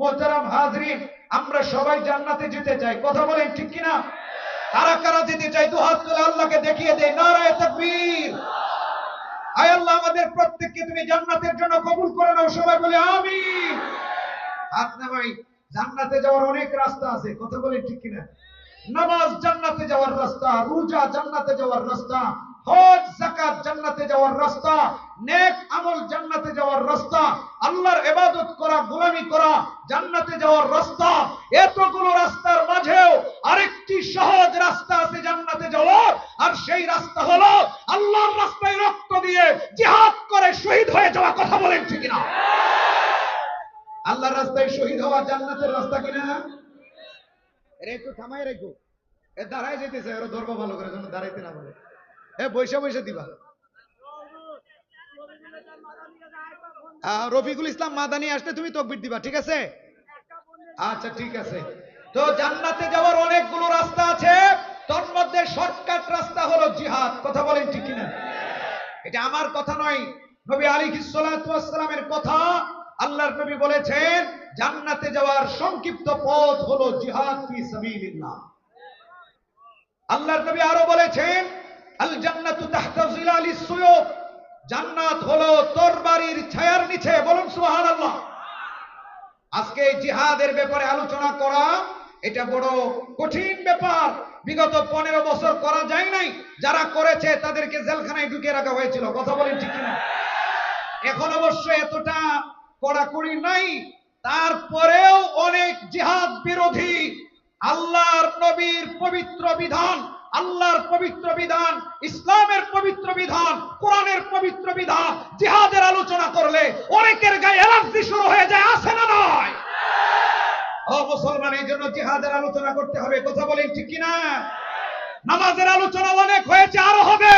মোহতারাম হাজরিন আমরা সবাই জান্নাতে যেতে চাই। কথা বলেন ঠিক কিনা? কারা কারা যেতে চাই দু হাত তুলে আল্লাহকে দেখিয়ে দেয়। নারায় তাকবীর। আয় আল্লাহ, আমাদের প্রত্যেককে তুমি জান্নাতের জন্য কবুল করে নাও। সবাই বলে, আমিন। হাত নামাই। জান্নাতে যাওয়ার অনেক রাস্তা আছে। কথা বলেন ঠিক কিনা? নামাজ জান্নাতে যাওয়ার রাস্তা, রোজা জান্নাতে যাওয়ার রাস্তা। হজ, যাকাত জান্নাতে যাওয়ার রাস্তা, নেক আমল জান্নাতে যাওয়ার রাস্তা, আল্লাহর ইবাদত করা, গোলামি করা, জান্নাতে যাওয়ার রাস্তা, এতগুলো রাস্তার মাঝেও আরেকটি সহজ রাস্তা আছে জান্নাতে যাওয়ার, আর সেই রাস্তা হলো আল্লাহর রাস্তায় রক্ত দিয়ে জিহাদ করে শহীদ হয়ে যাওয়া কথা বলেন ঠিক না আল্লাহর রাস্তায় শহীদ হওয়া জান্নাতের রাস্তা কিনা এর একটু থামাই রেখো। এ দাঁড়ায় যেতেছে ওরা ধরবা ভালো করে যেন দাঁড়াইতে না পারে। এ বৈশা বৈশা দিবা। রফিকুল ইসলাম মাদানি আসলে তুমি তকবির দিবা, ঠিক আছে? আচ্ছা ঠিক আছে। তো জান্নাতে যাওয়ার অনেকগুলো রাস্তা আছে তোর মধ্যে শর্টকাট রাস্তা হলো জিহাদ। কথা বলেন ঠিক কিনা? এটা আমার কথা নয়। নবী আলী সালামের কথা আল্লাহর নবী বলেছেন, জান্নাতে যাওয়ার সংক্ষিপ্ত পথ হলো জিহাদ আল্লাহর নবী আরও বলেছেন জান্নাতু হলো ছায়ার নিচে। বলুন আজকে জিহাদের ব্যাপারে আলোচনা করা, এটা বড় কঠিন ব্যাপার। বিগত পনেরো বছর করা যায় নাই। যারা করেছে, তাদেরকে জেলখানায় ঢুকিয়ে রাখা হয়েছিল। কথা বলেন ঠিক কিনা? এখন অবশ্য এতটা কড়াকড়ি নাই। তারপরেও অনেক জিহাদ বিরোধী। আল্লাহর নবীর পবিত্র বিধান আল্লাহর পবিত্র বিধান, ইসলামের পবিত্র বিধান, কোরআনের পবিত্র বিধান, জিহাদের আলোচনা করলে অনেকের গায়ে অ্যালার্জি শুরু হয়ে যায় আসে না নয় ও এই জন্য জিহাদের আলোচনা করতে হবে, কথা বলেন ঠিক কিনা? নামাজের আলোচনা অনেক হয়েছে, আরও হবে।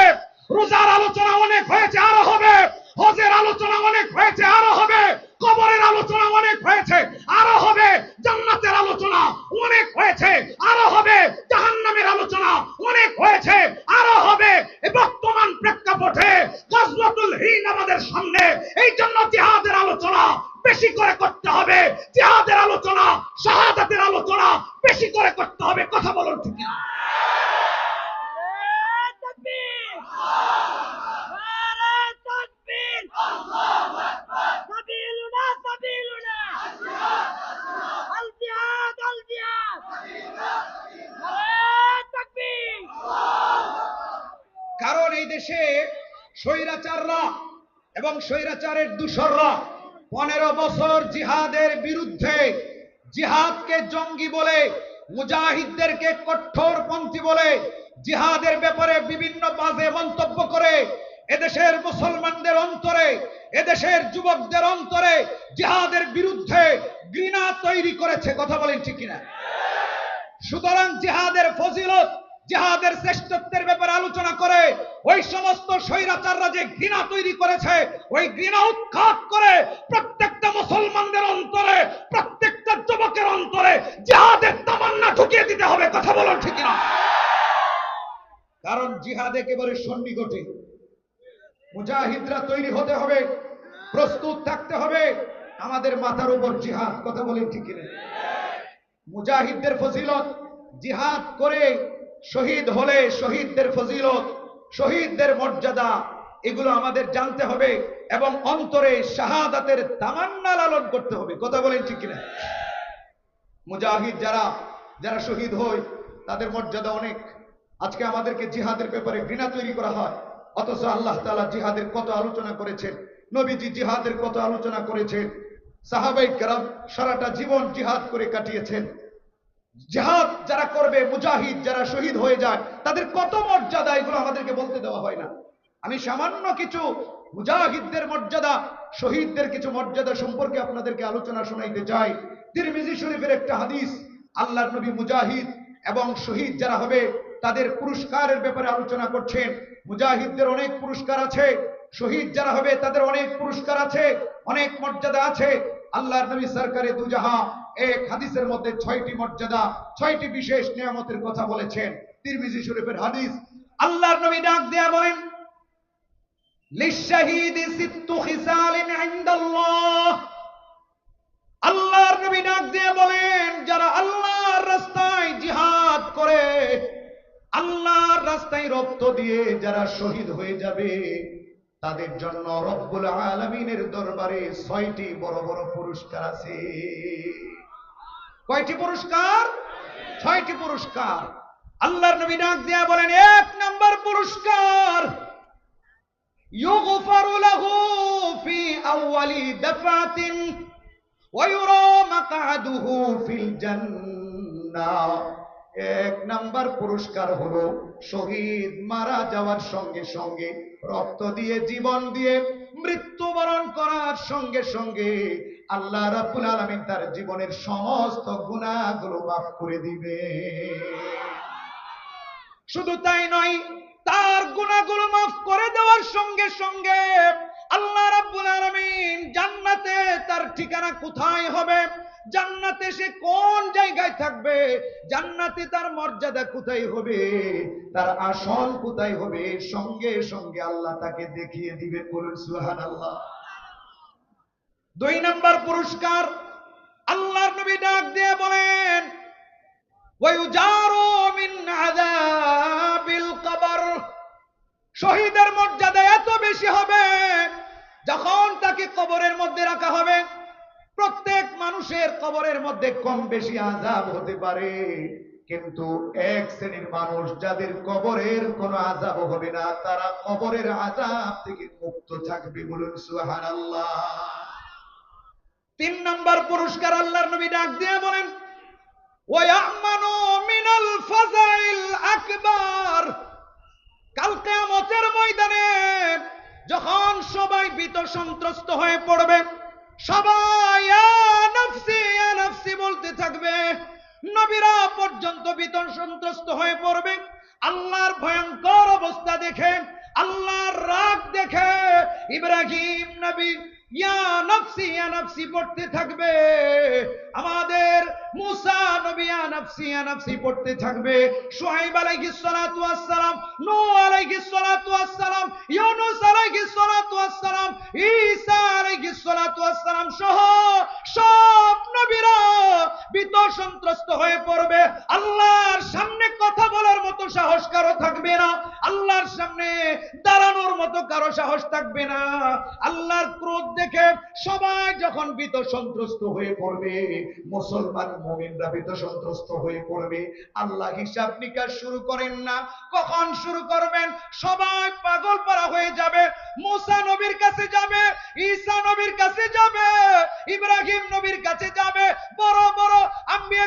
রোজার আলোচনা অনেক হয়েছে, আরও হবে। হজের আলোচনা অনেক হয়েছে, আরও হবে। কবরের আলোচনা অনেক হয়েছে, আরও হবে, জান্নাতের আলোচনা অনেক হয়েছে, আরও হবে, জাহান্নামের আলোচনা অনেক হয়েছে, আরও হবে। বর্তমান প্রেক্ষাপটে গজওয়াতুল হিন আমাদের সামনে, এই জন্য জিহাদের আলোচনা বেশি করে করতে হবে। জিহাদের আলোচনা, শাহাদাতের আলোচনা বেশি করে করতে হবে। কথা বলুন ঠিক না স্বৈরাচাররা এবং স্বৈরাচারের দূষররা পনেরো বছর জিহাদের বিরুদ্ধে জিহাদকে জঙ্গি বলে, মুজাহিদদেরকে কঠোরপন্থী বলে, জিহাদের ব্যাপারে বিভিন্ন বাজে মন্তব্য করে, এদেশের মুসলমানদের অন্তরে, এদেশের যুবকদের অন্তরে জিহাদের বিরুদ্ধে ঘৃণা তৈরি করেছে। কথা বলেন ঠিক কিনা? সুতরাং জিহাদের ফজিলত জিহাদের শ্রেষ্ঠত্বের ব্যাপারে আলোচনা করে ওই সমস্ত স্বৈরাচাররা যে ঘৃণা তৈরি করেছে, ওই ঘৃণা উৎখাত করে প্রত্যেকটা মুসলমানদের অন্তরে, প্রত্যেকটা যুবকের অন্তরে জিহাদের তামান্না ঢুকিয়ে দিতে হবে, কথা বলুন ঠিক না কারণ জিহাদ একেবারে সন্নিকটে। মুজাহিদরা তৈরি হতে হবে, প্রস্তুত থাকতে হবে, আমাদের মাথার উপর জিহাদ, কথা বলেন ঠিক কিনা? মুজাহিদদের ফজিলত জিহাদ করে শহীদ হলে শহীদদের ফজিলত, শহীদদের মর্যাদা, এগুলো আমাদের জানতে হবে এবং অন্তরে শাহাদাতের তামান্না লালন করতে হবে। কথা বলেন ঠিক কিনা? মুজাহিদ যারা যারা শহীদ হয়, তাদের মর্যাদা অনেক। আজকে আমাদেরকে জিহাদের ব্যাপারে ঘৃণা তৈরি করা হয়। অথচ আল্লাহ তাআলা জিহাদের কত আলোচনা করেছেন। নবীজি জিহাদের কত আলোচনা করেছেন। সাহাবাই কেরাম সারাটা জীবন জিহাদ করে কাটিয়েছেন। জিহাদ যারা করবে, মুজাহিদ যারা শহীদ হয়ে যায়, তাদের কত মর্যাদা, এগুলো আমাদেরকে বলতে দেওয়া হয় না। আমি সামান্য কিছু মুজাহিদদের মর্যাদা, শহীদদের কিছু মর্যাদা সম্পর্কে আপনাদেরকে আলোচনা শোনাইতে চাই। তিরমিজি শরীফের একটা হাদিস, আল্লাহর নবী মুজাহিদ এবং শহীদ যারা হবে, তাদের পুরস্কারের ব্যাপারে আলোচনা করছেন। মুজাহিদদের অনেক পুরস্কার আছে, শহীদ যারা হবে, তাদের অনেক পুরস্কার আছে, অনেক মর্যাদা আছে। আল্লাহর নবী সরকারে দুজাহা এক হাদিসের মধ্যে ছয়টি মর্যাদা, ছয়টি বিশেষ নিয়ামতের কথা বলেছেন। তিরমিজি শরীফের হাদিস, আল্লাহর নবী ডাক দেয়া বলেন লিশাহিদি সিত্তু খিসালিন ইনদাল্লাহ। আল্লাহর নবী ডাক দিয়ে বলেন, যারা আল্লাহর রাস্তায় জিহাদ করে, আল্লাহর রাস্তায় রক্ত দিয়ে যারা শহীদ হয়ে যাবে, তাদের জন্য রব্বুল আলমিনের দরবারে ছয়টি বড় বড় পুরস্কার আছে। কয়টি পুরস্কার ছয়টি পুরস্কার আল্লাহর নবী ডাক দিয়া বলেন এক নাম্বার পুরস্কার يغفر له في أول دفعة ويرى مقعده في الجنة এক নাম্বার পুরস্কার হলো শহীদ মারা যাওয়ার সঙ্গে সঙ্গে রক্ত দিয়ে জীবন দিয়ে মৃত্যুবরণ করার সঙ্গে সঙ্গে আল্লাহ রাব্বুল আলামিন তার জীবনের সমস্ত গুনাহগুলো মাফ করে দিবে। শুধু তাই নয়, তার গুনাহগুলো মাফ করে দেওয়ার সঙ্গে সঙ্গে আল্লাহ রাব্বুল আলামিন জান্নাতে তার ঠিকানা কোথায় হবে? জান্নাতে সে কোন জায়গায় থাকবে? জান্নাতে তার মর্যাদা কোথায় হবে? তার আসল কোথায় হবে? সঙ্গে সঙ্গে আল্লাহ তাকে দেখিয়ে দিবে, বলুন সুহান আল্লাহ দুই নম্বর পুরস্কার, আল্লাহর নবী ডাক দিয়ে বলেন শহীদের মর্যাদা এত বেশি হবে যখন তাকে কবরের মধ্যে রাখা হবে। প্রত্যেক মানুষের কবরের মধ্যে কম বেশি আজাব হতে পারে। কিন্তু এক শ্রেণির মানুষ যাদের কবরের কোন আজাব হবে না, তারা কবরের আজাব থেকে মুক্ত থাকবে বলুন সুহার আল্লাহ তিন নম্বর পুরস্কার আল্লাহর নবী ডাক দিয়ে বলেন ওয়ামানু মিনাল ফাজাইল আকবার। কাল কিয়ামতের ময়দানে যখন সবাই বিত সন্ত্রস্ত হয়ে পড়বে সবাই নফসি বলতে থাকবে। নবীরা পর্যন্ত বিতন সন্ত্রস্ত হয়ে পড়বে। আল্লাহর ভয়ঙ্কর অবস্থা দেখে, আল্লাহর রাগ দেখে ইব্রাহিম নবী, ইয়া নফসি ইয়া নফসি পড়তে থাকবে। আমাদের মুসা নবী ইয়া নফসি ইয়া নফসি পড়তে থাকবে। শুআইব আলাইহিস সালাতু নূহ আলাইহিস সালাতু ইউনূস আলাইহিস সালাতু ঈসা আলাইহিস সালাতু সহ সব নবীরা সন্ত্রস্ত হয়ে পড়বে। আল্লাহর সামনে কথা বলার মতো সাহস কারও থাকবে না। আল্লাহর সামনে দাঁড়ানোর মতো কারও সাহস থাকবে না। আল্লাহর ক্রোধ দেখে সবাই যখন ভীত সন্ত্রস্ত হয়ে পড়বে, মুসলমান মুমিনরা ভীত সন্ত্রস্ত হয়ে পড়বে। আল্লাহ হিসাব নিকাশ শুরু করেন না। কখন শুরু করবেন? সবাই পাগল পারা হয়ে যাবে। মুসা নবীর কাছে যাবে, ঈসা নবীর কাছে যাবে, ইব্রাহিম নবীর কাছে যাবে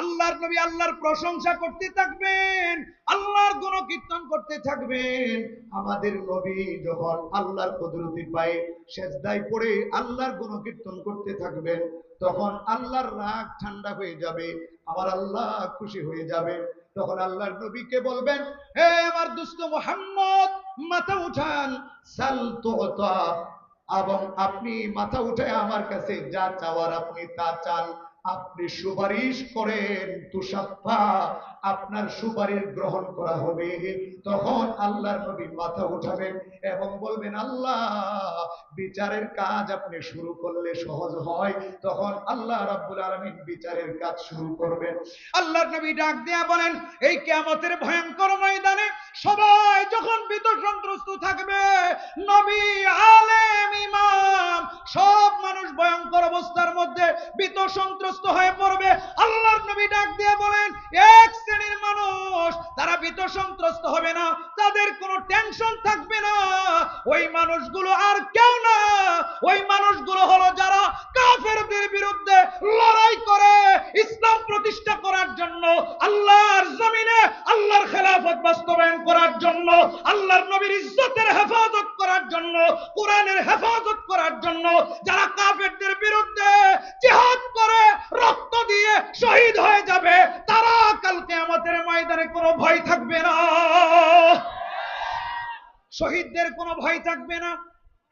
আল্লাহর নবী আল্লাহর প্রশংসা করতে থাকবেন, আল্লাহর গুণকীর্তন করতে থাকবেন। আমাদের নবী যখন আল্লাহর কুদরতি পায়ে সেজদায় পড়ে আল্লাহর গুণকীর্তন করতে থাকবেন, তখন আল্লাহর রাগ ঠান্ডা হয়ে যাবে আমার আল্লাহ খুশি হয়ে যাবে। তখন আল্লাহর নবীকে বলবেন, হে আমার দুস্থ মোহাম্মদ, মাথা উঠান, সাল এবং আপনি মাথা উঠে আমার কাছে যা চাওয়ার আপনি তা চান। আপনি সুপারিশ করেন তুষাফা আপনার সুপারিশ গ্রহণ করা হবে। তখন আল্লাহর নবী মাথা উঠাবেন এবং বলবেন, আল্লাহ, বিচারের কাজ আপনি শুরু করলে সহজ হয়। তখন আল্লাহ রাব্বুল আলামিন বিচারের কাজ শুরু করবেন। আল্লাহর নবী ডাক দেয়া বলেন, এই কিয়ামতের ভয়ঙ্কর ময়দানে সবাই যখন ভীত সন্ত্রস্ত থাকবে, নবী, আলেম, ইমাম, সব মানুষ ভয়ঙ্কর অবস্থার মধ্যে ভীত সন্ত্রস্ত হয়ে পড়বে। আল্লাহর নবী ডাক দিয়ে বলেন, এক শ্রেণির মানুষ তারা ভীত সন্ত্রস্ত হবে না, তাদের কোনো টেনশন থাকবে না। ওই মানুষগুলো আর কেউ না। ওই মানুষগুলো হলো যারা কাফেরদের বিরুদ্ধে লড়াই করে, ইসলাম প্রতিষ্ঠা করার জন্য আল্লাহর জমিনে, আল্লাহর খেলাফত বাস্তবায়ন করার জন্য, আল্লাহর নবীর ইজ্জতের হেফাজত করার জন্য, কোরআনের হেফাজত করার জন্য যারা কাফেরদের বিরুদ্ধে জিহাদ করে, রক্ত দিয়ে শহীদ হয়ে যাবে, তারা কালকে আমাদের ময়দানে কোনো ভয় থাকবে না। শহীদদের কোনো ভয় থাকবে না।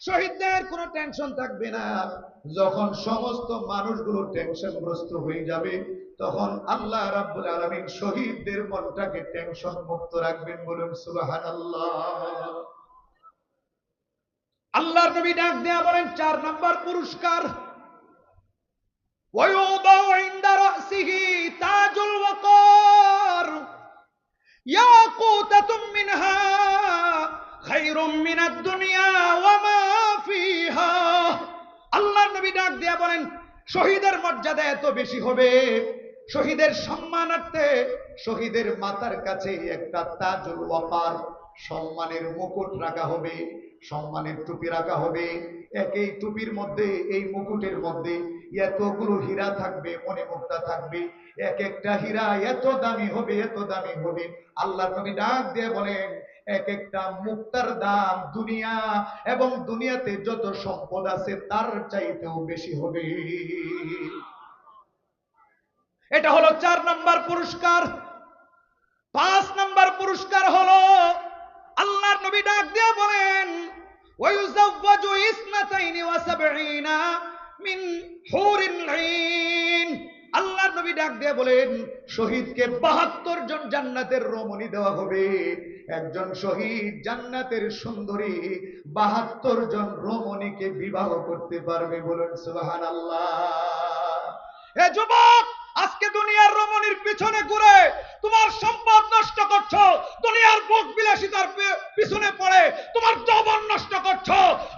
শহীদদের কোনো টেনশন থাকবে না যখন সমস্ত মানুষগুলো টেনশনগ্রস্ত হয়ে যাবে তখন আল্লাহ রাব্বুল আলামিন শহীদদের মনটাকে টেনশন মুক্ত রাখবেন বলুন সুবহানাল্লাহ আল্লাহর নবী ডাক দেয়া বলেন চার নাম্বার পুরস্কার ويوضع عند رأسه تاج الوقار ياقوتة منها খাইরুম নবী ডাক দিয়া বলেন, শহীদের মর্যাদা এত বেশি হবে। শহীদের সম্মানার্থে শহীদের মাতার কাছে একটা তাজুল ওয়াপার সম্মানের মুকুট রাখা হবে, সম্মানের টুপি রাখা হবে। একই টুপির মধ্যে, এই মুকুটের মধ্যে এতগুলো হীরা থাকবে মনে মুক্তা থাকবে। এক একটা হীরা এত দামি হবে, এত দামি হবে। আল্লাহ নবী ডাক দিয়ে বলেন এক একটা মুক্তার দাম দুনিয়া এবং দুনিয়াতে যত সম্পদ আছে তার চাইতেও বেশি হবে। এটা হলো চার নাম্বার পুরস্কার। পাঁচ নাম্বার পুরস্কার হলো আল্লাহর নবী ডাক দিয়ে বলেন ওয়ায়ুজাওয়াজু ইসনাতাইনি ওয়া সাবঈনা মিন হুরিন আইন আল্লাহর নবী ডাক দিয়ে বলেন, শহীদকে বাহাত্তর জন জান্নাতের রমণী দেওয়া হবে। একজন শহীদ জান্নাতের সুন্দরী, বাহাত্তর জন রমণীকে বিবাহ করতে পারবে বলুন সুবাহান আল্লাহ এ যুবক! আজকে দুনিয়ার রমণীর পিছনে ঘুরে তোমার সম্পদ নষ্ট করছ, দুনিয়ার ভোগ বিলাসিতার পিছনে পড়ে, তোমার যৌবন নষ্ট করছ।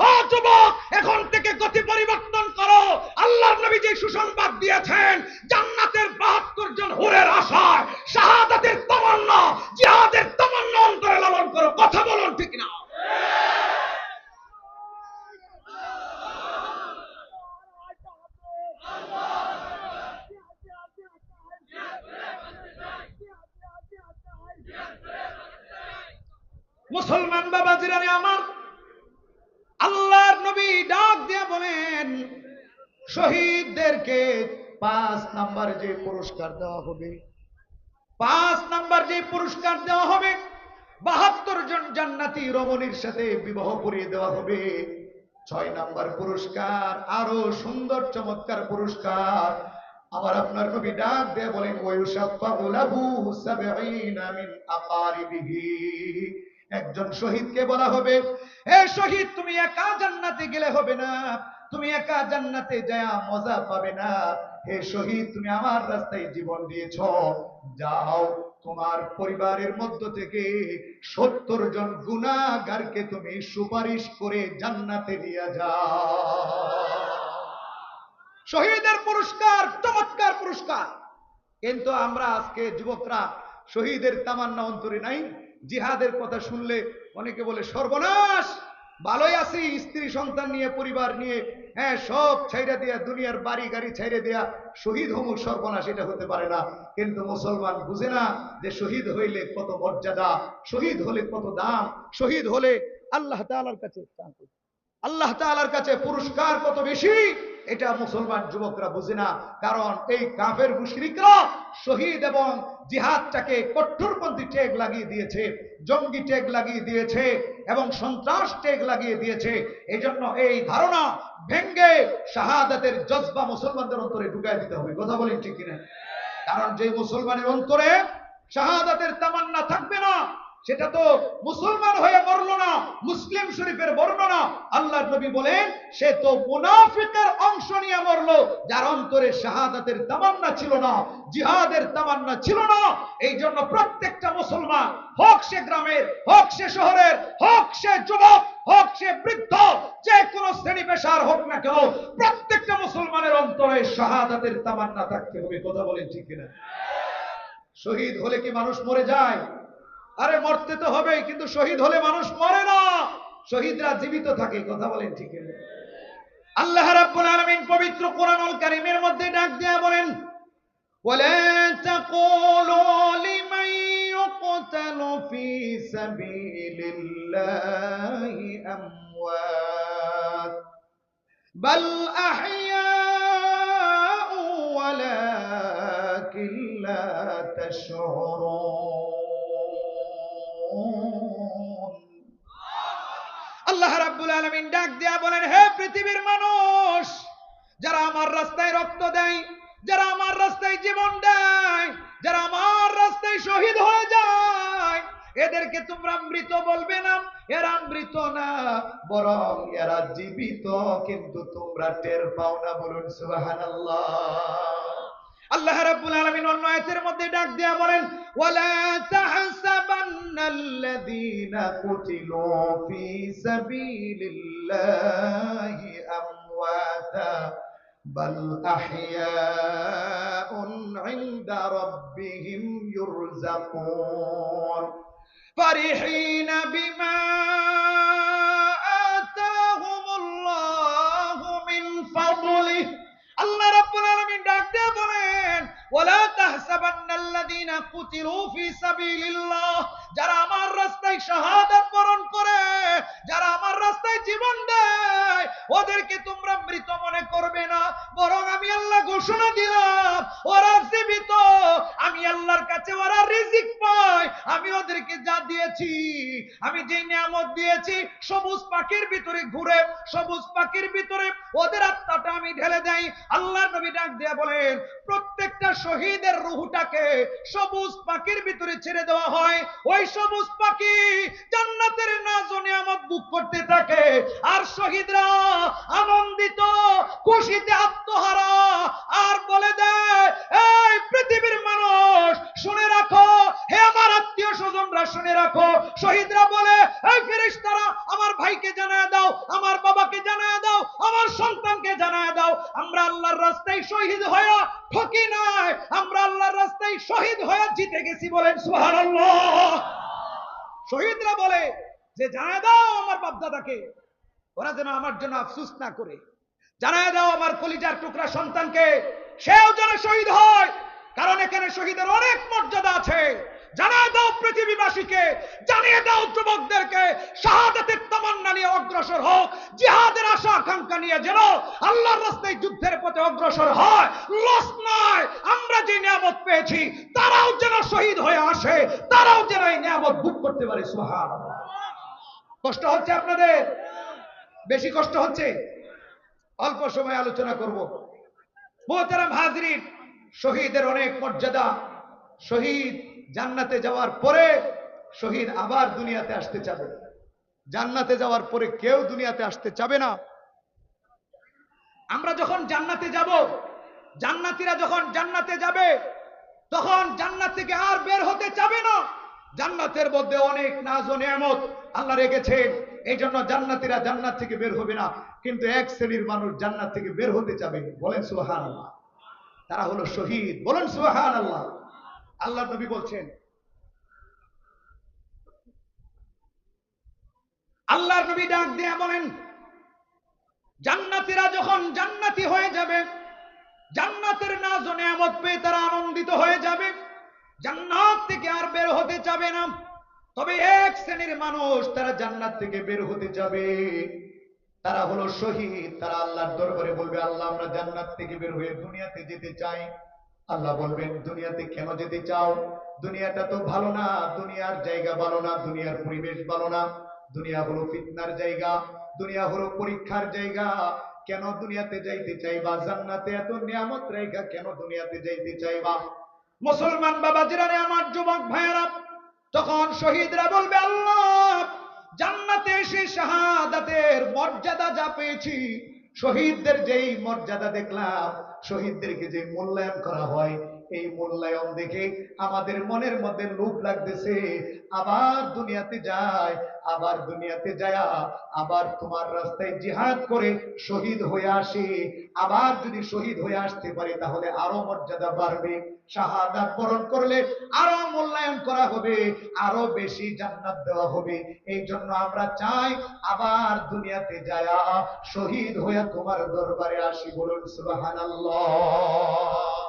ও যুবক, এখন থেকে গতি পরিবর্তন করো। আল্লাহ নবী যে সুসংবাদ দিয়েছেন, জান্নাতের বাহাত্তর জন হুরের আশায়, শাহাদাতের তামান্না, জিহাদের তামান্না অন্তরে লালন করো। কথা বলুন ঠিক না। মুসলমান বাবা জিরানে আমার, আল্লাহর নবী ডাক দিয়ে বলেন, শহীদদেরকে পাঁচ নাম্বার যে পুরস্কার দেওয়া হবে, পাঁচ নাম্বার যে পুরস্কার দেওয়া হবে, বাহাত্তর জন জান্নাতি রমণীর সাথে বিবাহ করিয়ে দেওয়া হবে। ছয় নাম্বার পুরস্কার, আরও সুন্দর চমৎকার পুরস্কার। আবার আপনার নবী ডাক দিয়ে বলেন ওয়ুসাফাউ লাহু সাবঈনা মিন আকারিবিহি। একজন শহীদকে বলা হবে। এ শহীদ, তুমি একা জান্নাতে গেলে হবে না। তুমি একা জান্নাতে যায় মজা পাবে না। হে শহীদ, তুমি আমার রাস্তায় জীবন দিয়েছ। যাও, তোমার পরিবারের মধ্য থেকে সত্তর জন গুণাগারকে তুমি সুপারিশ করে জান্নাতে নিয়ে যাও। শহীদের পুরস্কার, চমৎকার পুরস্কার। কিন্তু আমরা আজকে যুবকরা শহীদের তামান্না অন্তরে নাই। জিহাদের কথা শুনলে অনেকে বলে, সর্বনাশ! ভালোই আছি, স্ত্রী সন্তান নিয়ে, পরিবার নিয়ে। হ্যাঁ সব ছাইরা দিয়া, দুনিয়ার বাড়ি গাড়ি ছাইরে দেয়া শহীদ হমুক সর্বনাশ, এটা হতে পারে না। কিন্তু মুসলমান বুঝে না যে শহীদ হইলে কত মর্যাদা, শহীদ হলে কত দাম, শহীদ হলে আল্লাহ তাআলার কাছে আল্লাহ তাআলার কাছে পুরস্কার কত বেশি? এটা মুসলমান যুবকরা বুঝে না। কারণ এই কাফের মুশরিকরা শহীদ এবং জিহাদটাকে কঠোরপন্থী টেগ লাগিয়ে দিয়েছে, জঙ্গি টেগ লাগিয়ে দিয়েছে এবং সন্ত্রাস টেগ লাগিয়ে দিয়েছে। এই জন্য এই ধারণা ভেঙ্গে শাহাদাতের জজবা মুসলমানদের অন্তরে ঢুকাই দিতে হবে। কথা বলেন ঠিক কিনা? কারণ যে মুসলমানের অন্তরে শাহাদাতের তামান্না থাকবে না সেটা তো মুসলমান হয়ে মরলো না, মুসলিম শরীফের বর্ণনা আল্লাহ নবী বলেন, সে তো মুনাফিকের অংশ নিয়ে মরলো, যার অন্তরে শাহাদাতের তামান্না ছিল না, জিহাদের তামান্না ছিল না। এই জন্য প্রত্যেকটা মুসলমান, হোক সে গ্রামের, হোক সে শহরের, হোক সে যুবক, হোক সে বৃদ্ধ, যে কোনো শ্রেণি পেশার হোক না কেন, প্রত্যেকটা মুসলমানের অন্তরে শাহাদাতের তামান্না থাকতে হবে, কথা বলেন ঠিক কিনা? শহীদ হলে কি মানুষ মরে যায়? আরে মরতে তো হবেই কিন্তু শহীদ হলে মানুষ মরে না শহীদরা জীবিত থাকে কথা বলেন ঠিক না? আল্লাহ রাব্বুল আলামিন পবিত্র কোরআনুল কারীমের মধ্যে ডাক দেয়া বলেন ولا تقولوا لمن يقتل في سبيل الله أموات بل أحياء ولكن لا تشعرون আল্লাহ রাব্বুল আলামিন ডাক দিয়া বলেন, হে পৃথিবীর মানুষ, যারা আমার রাস্তায় রক্ত দেয়, যারা আমার রাস্তায় জীবন দেয়, যারা আমার রাস্তায় শহীদ হয়ে যায়, এদেরকে তোমরা মৃত বলবে না, এরা মৃত না, বরং এরা জীবিত, কিন্তু তোমরা টের পাও না। বলুন আল্লাহ الله رب العالمين والنواتر مدداك دي أمرين ولا تحسبن الذين قتلوا في سبيل الله أمواتا بل أحياء عند ربهم يرزقون فرحين بما ওয়ালা তাহসাবান্নাল্লাযীনা কুতিলু ফি সাবিলিল্লাহ, যারা আমার রাস্তায় শাহাদাত বরণ করে, যারা আমার রাস্তায় জীবন দেয়, ওদেরকে তোমরা মৃত মনে করবে না। বরং আমি আল্লাহ ঘোষণা দিলাম আমি যে নিয়ামত দিয়েছি, সবুজ পাখির ভিতরে ঘুরে, সবুজ পাখির ভিতরে ওদের আত্মাটা আমি ঢেলে দেই। আল্লাহ নবী ডাক দিয়া বলেন, প্রত্যেকটা শহীদের রুহুটাকে সবুজ পাখির ভিতরে ছেড়ে দেওয়া হয়। ওই সবুজ পাখি জান্নাতের নাজ ও নিয়ামত বুক করতে থাকে। আর শহীদরা আনন্দিত, খুশিতে আত্মহারা। আর বলে দেয়, এই পৃথিবীর মানুষ, শুনে রাখো। হে আমার আত্মীয় স্বজনরা, শুনে রাখো। শহীদরা বলে এই ফেরেশতারা, আমার ভাইকে জানায় দাও, আমার বাবাকে জানায় দাও, আমার সন্তানকে জানায় দাও। আমরা আল্লাহর রাস্তায় শহীদ হয়ে ঠকি নাই। আমরা আল্লাহর রাস্তায় শহীদ হয়ে জিতে গেছি বলেন, সুবহানাল্লাহ। শহীদরা বলে, যে জানায় দাও আমার বাপদাদাকে, ওরা যেন আমার জন্য আফসুস না করে। জানায় দাও আমার কলিজার টুকরা সন্তানকে, সেও যেন শহীদ হয়। কারণ এখানে শহীদের অনেক মর্যাদা আছে। জানায় দাও পৃথিবীবাসীকে, জানিয়ে দাও যুবকদেরকে, শাহাদাতের তামান্না নিয়ে অগ্রসর হোক, জিহাদের আশা আকাঙ্ক্ষা নিয়ে যেন আল্লাহর রাস্তায় যুদ্ধের পথে অগ্রসর হয়। লস নয়, আমরা যে নিয়ামত পেয়েছি, তারাও যেন শহীদ হয়ে আসে, তারাও যেন এই নিয়ামত বুক করতে পারে সুহান কষ্ট হচ্ছে আপনাদের? বেশি কষ্ট হচ্ছে? অল্প সময় আলোচনা করব। মোহতারাম হাজরিন, শহীদের অনেক মর্যাদা, শহীদ জান্নাতে যাওয়ার পরে শহীদ আবার দুনিয়াতে আসতে চাবে। জান্নাতে যাওয়ার পরে কেউ দুনিয়াতে আসতে চাবে না। আমরা যখন জান্নাতে যাব, জান্নাতীরা যখন জান্নাতে যাবে, তখন জান্নাত থেকে আর বের হতে চাবে না। জান্নাতের মধ্যে অনেক নাজ নিয়ামত আল্লাহ রেখেছেন। এই জন্য জান্নাতীরা জান্নাত থেকে বের হবে না। কিন্তু এক শ্রেণির মানুষ জান্নাত থেকে বের হতে চাবে। বলেন সুহান আল্লাহ তারা হলো শহীদ। বলেন সুহান আল্লাহ আল্লাহ নবী বলছেন, আল্লাহর নবী ডাক দিয়ে বলেন, জান্নাতীরা যখন জান্নাতি হয়ে যাবে, জান্নাতের নাজ ও নিয়ামত পেয়ে তারা আনন্দিত হয়ে যাবে, জান্নাত থেকে আর বের হতে যাবে না। তবে এক শ্রেণির মানুষ তারা জান্নাত থেকে বের হতে যাবে। তারা হলো শহীদ, তারা আল্লাহর দরবারে বলবে, আল্লাহ, আমরা জান্নাত থেকে বের হয়ে দুনিয়াতে যেতে চাই। আল্লাহ বলবেন, দুনিয়াতে কেন যেতে চাও? দুনিয়াটা তো ভালো না, দুনিয়ার জায়গা ভালো না, দুনিয়ার পরিবেশ ভালো না। দুনিয়া হলো ফিতনার জায়গা, দুনিয়া হলো পরীক্ষার জায়গা। কেন দুনিয়াতে যাইতে চাইবা? জান্নাতে এত নিয়ামত রেখা কেন দুনিয়াতে যাইতে চাইবা? মুসলমান বাবা জিরারে আমার যুবক ভাইয়েরা, তখন শহীদরা বলবে, আল্লাহ, জান্নাতে এসে শাহাদাতের মর্যাদা যা পেয়েছি, শহীদদের যেই মর্যাদা দেখলাম শহীদদেরকে যে মূল্যায়ন করা হয় এই মূল্যায়ন দেখে আমাদের মনের মধ্যে লোভ লাগতেছে। আবার দুনিয়াতে যায়, আবার দুনিয়াতে যায়, আবার তোমার রাস্তায় জিহাদ করে শহীদ হয়ে আসে। আবার যদি শহীদ হয়ে আসতে পারে, তাহলে আরও মর্যাদা বাড়বে। শাহাদাত বরণ করলে আরও মূল্যায়ন করা হবে, আরও বেশি জান্নাত দেওয়া হবে। এই জন্য আমরা চাই আবার দুনিয়াতে যায়া শহীদ হয়ে তোমার দরবারে আসি বলুন, সুবহানাল্লাহ।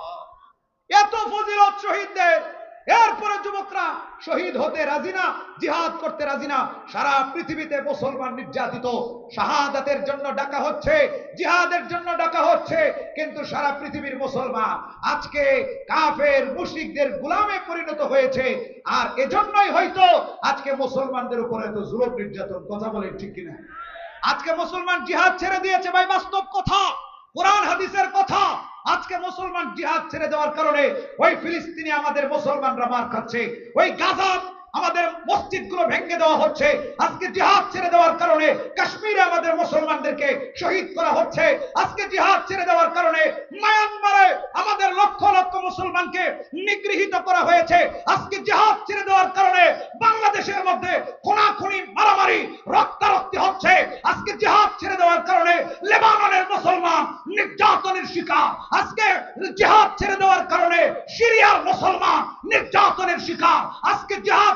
এত ফজিলত শহীদদের। এরপরে যুবকরা শহীদ হতে রাজি না, জিহাদ করতে রাজি না। সারা পৃথিবীতে মুসলমান নির্যাতিত। শাহাদাতের জন্য ডাকা হচ্ছে, জিহাদের জন্য ডাকা হচ্ছে, কিন্তু সারা পৃথিবীর মুসলমান আজকে কাফের, মুশরিকদের গোলামে পরিণত হয়েছে। আর এজন্যই হয়তো আজকে মুসলমানদের উপরে এত জুলুম নির্যাতন, কথা বলেন ঠিক কিনা? আজকে মুসলমান জিহাদ ছেড়ে দিয়েছে ভাই, বাস্তব কথা। কোরআন হাদিসের কথা। আজকে মুসলমান জিহাদ ছেড়ে দেওয়ার কারণে ওই ফিলিস্তিনি আমাদের মুসলমানরা মার খাচ্ছে। ওই গাজা আমাদের মসজিদগুলো ভেঙে দেওয়া হচ্ছে। আজকে জিহাদ ছেড়ে দেওয়ার কারণে কাশ্মীরে আমাদের মুসলমানদেরকে শহীদ করা হচ্ছে। আজকে জিহাদ ছেড়ে দেওয়ার কারণে মায়ানমারে আমাদের লক্ষ লক্ষ মুসলমানকে নিগৃহীত করা হয়েছে। আজকে জিহাদ ছেড়ে দেওয়ার কারণে বাংলাদেশের মধ্যে খুনাখুনি, মারামারি, রক্তারক্তি হচ্ছে। আজকে জিহাদ ছেড়ে দেওয়ার কারণে লেবাননের মুসলমান নির্যাতনের শিকার। আজকে জিহাদ ছেড়ে দেওয়ার কারণে সিরিয়ার মুসলমান নির্যাতনের শিকার। আজকে জিহাদ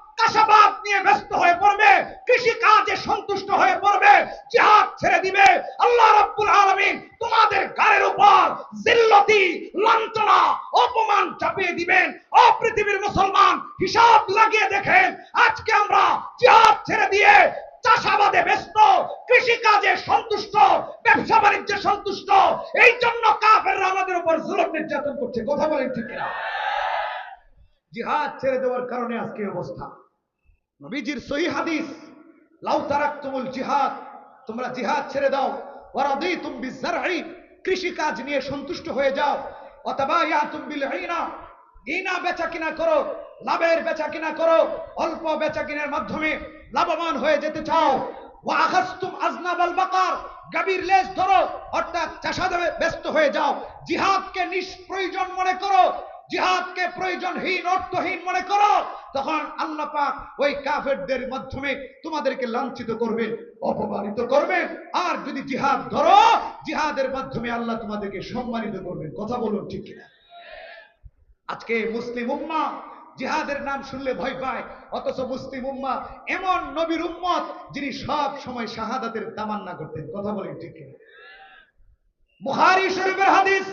চাষাবাদ নিয়ে ব্যস্ত হয়ে পড়বে কৃষি কাজে সন্তুষ্ট হয়ে পড়বে, জিহাদ ছেড়ে দিবে। আল্লাহ রাব্বুল আলামিন তোমাদের গায়ের উপর জিল্লতি, লাঞ্ছনা, অপমান চাপিয়ে দিবেন। ও পৃথিবীর মুসলমান, হিসাব লাগিয়ে দেখেন, আজকে আমরা জিহাদ ছেড়ে দিয়ে চাষাবাদে ব্যস্ত কৃষি কাজে সন্তুষ্ট, ব্যবসা বাণিজ্যে সন্তুষ্ট, এই জন্য কাফেররা আমাদের উপর জুলুম নির্যাতন করছে। কথা বলেন ঠিক কিনা? জিহাদ ছেড়ে দেওয়ার কারণে আজকে অবস্থা। নবীজির সহি হাদিস, লাউ তারাকতুমুল জিহাদ তোমরা জিহাদ ছেড়ে দাও ওয়ারাদিতুম বিজারঈ কৃষি কাজ নিয়ে সন্তুষ্ট হয়ে যাও অথবা ইয়াতুম বিল ঈনা ঈনা বেচা কিনা করো লাভের বেচা কিনা করো অল্প বেচা কিনার মাধ্যমে লাভবান হয়ে যেতে চাও ওয়া আখাসতুম আজনাবাল বাকার গাভীর লেজ ধরো অর্থাৎ চাষাদে ব্যস্ত হয়ে যাও জিহাদকে নিষ্প্রয়োজন মনে করো জিহাদকে প্রয়োজনহীন, অর্থহীন মনে করো, তখন আল্লাহ পাক ওই কাফেরদের মাধ্যমে তোমাদেরকে লাঞ্ছিত করবে, অপমানিত করবেন আর যদি জিহাদ ধরো, জিহাদের মাধ্যমে আল্লাহ তোমাদেরকে সম্মানিত করবেন কথা বলুন ঠিক কিনা? আজকে মুসলিম উম্মা, জিহাদের নাম শুনলে ভয় পায়, অথচ মুসলিম উম্মা এমন নবীর উম্মত যিনি সব সময় শাহাদাতের তামান্না করতেন। কথা বলেন ঠিক কিনা? বুহারি শরীফের হাদিস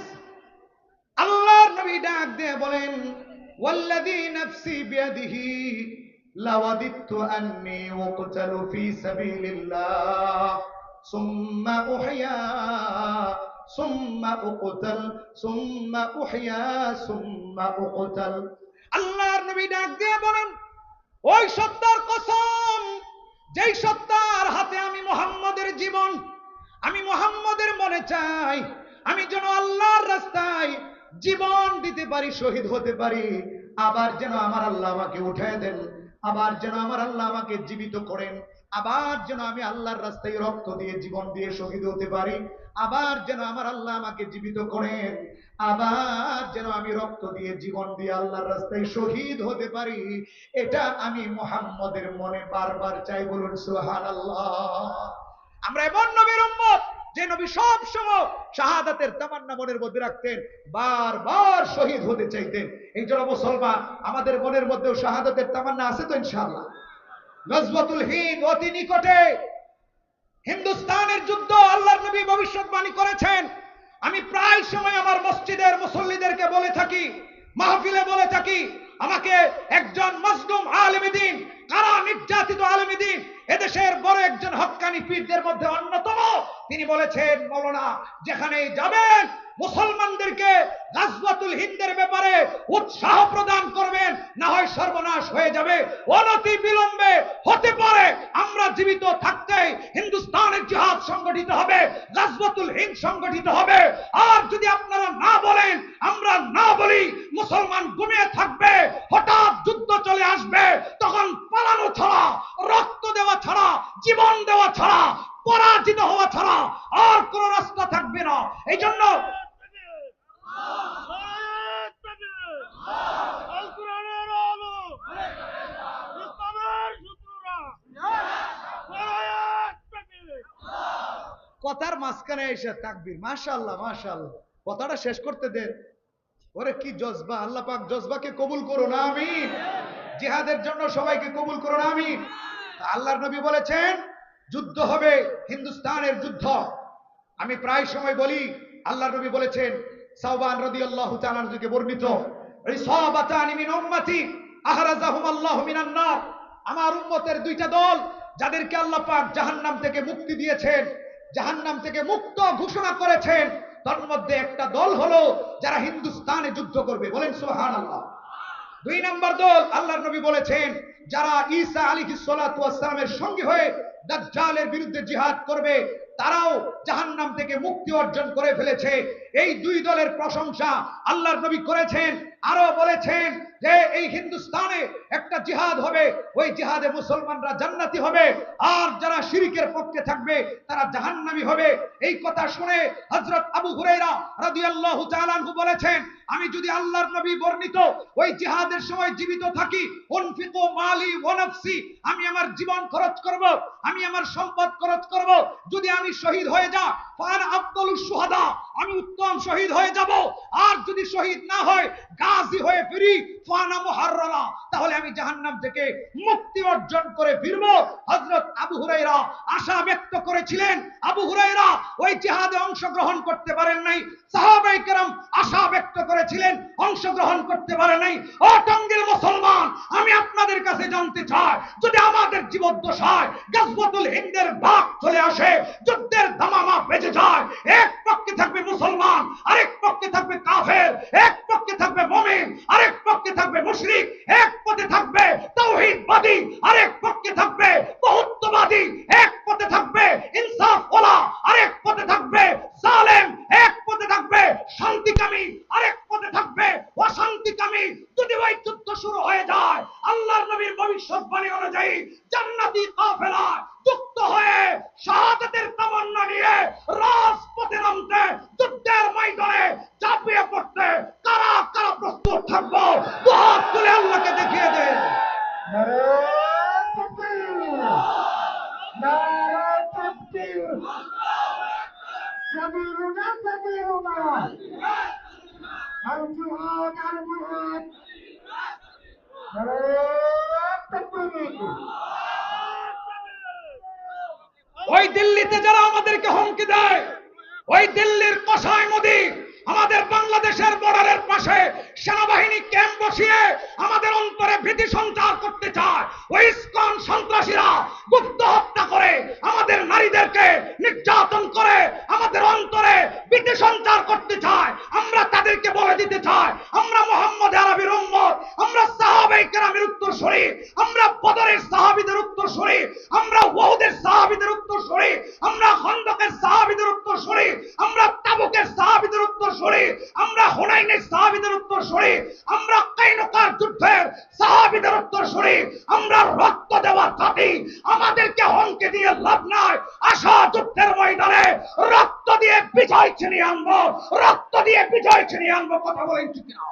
আল্লাহর নবী ডাক দিয়ে বলেন, ওয়াল্লাযী নাফসি বিয়াদিহি লাওয়াদিতু আন্নী উকতালু ফি সাবিলিল্লাহ, সুম্মা উহইয়া সুম্মা উকতাল, সুম্মা উহইয়া সুম্মা উকতাল। আল্লাহর নবী ডাক দিয়ে বলেন, ওই সত্তার কসম, যেই সত্তার হাতে আমি মোহাম্মদের জীবন, আমি মোহাম্মদের মনে চাই, আমি যেন আল্লাহর রাস্তায় জীবন দিতে পারি, শহীদ হতে পারি। আবার যেন আমার আল্লাহ আমাকে উঠায় দেন, আবার যেন আমার আল্লাহ আমাকে জীবিত করেন, আবার যেন আমি আল্লাহর রাস্তায় রক্ত দিয়ে জীবন দিয়ে শহীদ হতে পারি, আবার যেন আমার আল্লাহ আমাকে জীবিত করেন, আবার যেন আমি রক্ত দিয়ে জীবন দিয়ে আল্লাহর রাস্তায় শহীদ হতে পারি। এটা আমি মোহাম্মদের মনে বারবার চাই বলুন সুহান আমরা এমন নবীর উম্মত যে নবী সব সময় শাহাদাতের তামান্না মনের মধ্যে রাখতেন, বারবার শহীদ হতে চাইতেন। এই জন্য মুসলমান, আমাদের মনের মধ্যেও শাহাদাতের তামান্না আছে তো ইনশাআল্লাহ। নজবতুল হিন্দ অতি নিকটে হিন্দুস্তানের যুদ্ধ আল্লাহর নবী ভবিষ্যৎবাণী করেছেন। আমি প্রায় সময় আমার মসজিদের মুসল্লিদেরকে বলে থাকি, মাহফিলে বলে থাকি, আমাকে একজন মজলুম আলমিদিন কারা নির্যাতিত আলমিদিন এদেশের বড় একজন হকানি পীরদের মধ্যে অন্যতম তিনি বলেছেন, মৌলানা যেখানে যাবেন, মুসলমানদেরকে গাজওয়াতুল হিন্দের ব্যাপারে উৎসাহ প্রদান করবেন, না হয় সর্বনাশ হয়ে যাবে, অনতি বিলম্বে হতে পারে। আমরা জীবিত থাকতে হিন্দুস্তানের জিহাদ সংগঠিত হবে, গাজওয়াতুল হিন্দ সংগঠিত হবে। আর যদি আপনারা না বলেন, আমরা না বলি, মুসলমান ঘুমিয়ে থাকবে, হঠাৎ যুদ্ধ চলে আসবে, তখন পালানো ছাড়া, রক্ত দেওয়া ছাড়া, জীবন দেওয়া ছাড়া পরাজিত হওয়া ছাড়া আর কোন রাস্তা থাকবে না। এই জন্য কথার মাঝখানে এসে তাকবির। মাশাআল্লাহ মাশাআল্লাহ। কথাটা শেষ করতে দে। ওরে কি জজবা, আল্লাহ পাক জজবাকে কবুল করো না আমি জিহাদের জন্য সবাইকে কবুল করো না আমি আল্লাহর নবী বলেছেন যুদ্ধ হবে, হিন্দুস্তানের যুদ্ধ। আমি প্রায় সময় বলি আল্লাহ নবী বলেছেন সাউবান বর্ণিত আহরাজাহুম আল্লাহু মিনান নার। আমার উম্মতের দুইটা দল, যাদেরকে আল্লাহ পাক জাহান্নাম থেকে মুক্তি দিয়েছেন, জাহান্নাম থেকে মুক্ত ঘোষণা করেছেন, তার মধ্যে একটা দল হলো, যারা হিন্দুস্তানে যুদ্ধ করবে। বলেন সুবহানাল্লাহ। দুই নম্বর দল আল্লাহর নবী বলেছেন, যারা ঈসা আলী সালামের সঙ্গে হয়ে দাজ্জালের বিরুদ্ধে জিহাদ করবে, তারাও জাহান্নাম থেকে মুক্তি অর্জন করে ফেলেছে। এই দুই দলের প্রশংসা আল্লাহর নবী করেছেন, আরও বলেছেন যে এই হিন্দুস্তানে একটা জিহাদ হবে, ওই জিহাদে মুসলমানরা জান্নাতি হবে, আর যারা শিরিকের পক্ষে থাকবে তারা জাহান্নামী হবে। এই কথা শুনে হযরত আবু হুরায়রা রাদিয়াল্লাহু তাআলা বলেছেন, আমি যদি আল্লাহর নবী বর্ণিত ওই জিহাদের সময় জীবিত থাকি, উনফিকু মালি ওয়া নাফসি, আমি আমার জীবন খরচ করব, আমি আমার সম্পদ খরচ করব, যদি আমি শহীদ হয়ে যা ফান আব্দুল সুহাদা আমি উত্তম শহীদ হয়ে যাব। আর যদি শহীদ না হয়, গাজী হয়ে ফিরি, ফানা মুহাররারা তাহলে আমি জাহান্নাম থেকে মুক্তি অর্জন করে ফিরব। হযরত আবু হুরায়রা আশা ব্যক্ত করেছিলেন। আবু হুরায়রা ওই জিহাদে অংশগ্রহণ করতে পারেন নাই। সাহাবায়ে কেরাম আশা ব্যক্ত করেছিলেন, অংশগ্রহণ করতে পারে নাই। ও টঙ্গের মুসলমান, আমি আপনাদের কাছে জানতে চাই, যদি আমাদের জীবদ্দশায় গাজওয়াতুল হিন্দের বাঘ চলে আসে, যুদ্ধের দামামা বেজে যায়। এক পক্ষে থাকবে মুসলমান, আরেক পক্ষে থাকবে কাফের, এক পক্ষে থাকবে মমিন, আরেক পক্ষে থাকবে মুশরিক, এক পথে থাকবে দিল্লির কষাই নদী আমাদের বাংলাদেশের বর্ডারের পাশে সেনাবাহিনী ক্যাম্প বসিয়ে আমাদের অন্তরে ভীতি সঞ্চার করতে চায়। ওই ইস্কন সন্ত্রাসীরা গুপ্ত হত্যা করে আমাদের নারীদেরকে নির্যাতন করে আমাদের অন্তরে ভীতি সঞ্চার করতে চায়, আমরা তাদেরকে বলে দিতে চাই, আমরা মোহাম্মদ আরবির উম্মত, আমরা সাহাবাই কেরামের উত্তর সরি আমরা বদরের সাহাবিদের উত্তর সরি আমরা ওহুদের সাহাবিদের উত্তর সরি আমরা খন্দকের সাহাবিদের উত্তর সরি আমরা তাবুকের সাহাবিদের উত্তর সরি আমরা হুনাইনের সাহাবিদের উত্তর সরি আমরা কাইনুকার যুদ্ধের সাহাবিদের উত্তর সরি আমরা রক্ত দেওয়া জাতি, আমাদেরকে হংকে দিয়ে লাভ নাই। আশা যুদ্ধের ময়দানে রক্ত দিয়ে বিজয় ছিনিয়ে আনব। রক্ত দিয়ে বিজয় ছিনিয়ে আনব কথা বলেন ঠিক না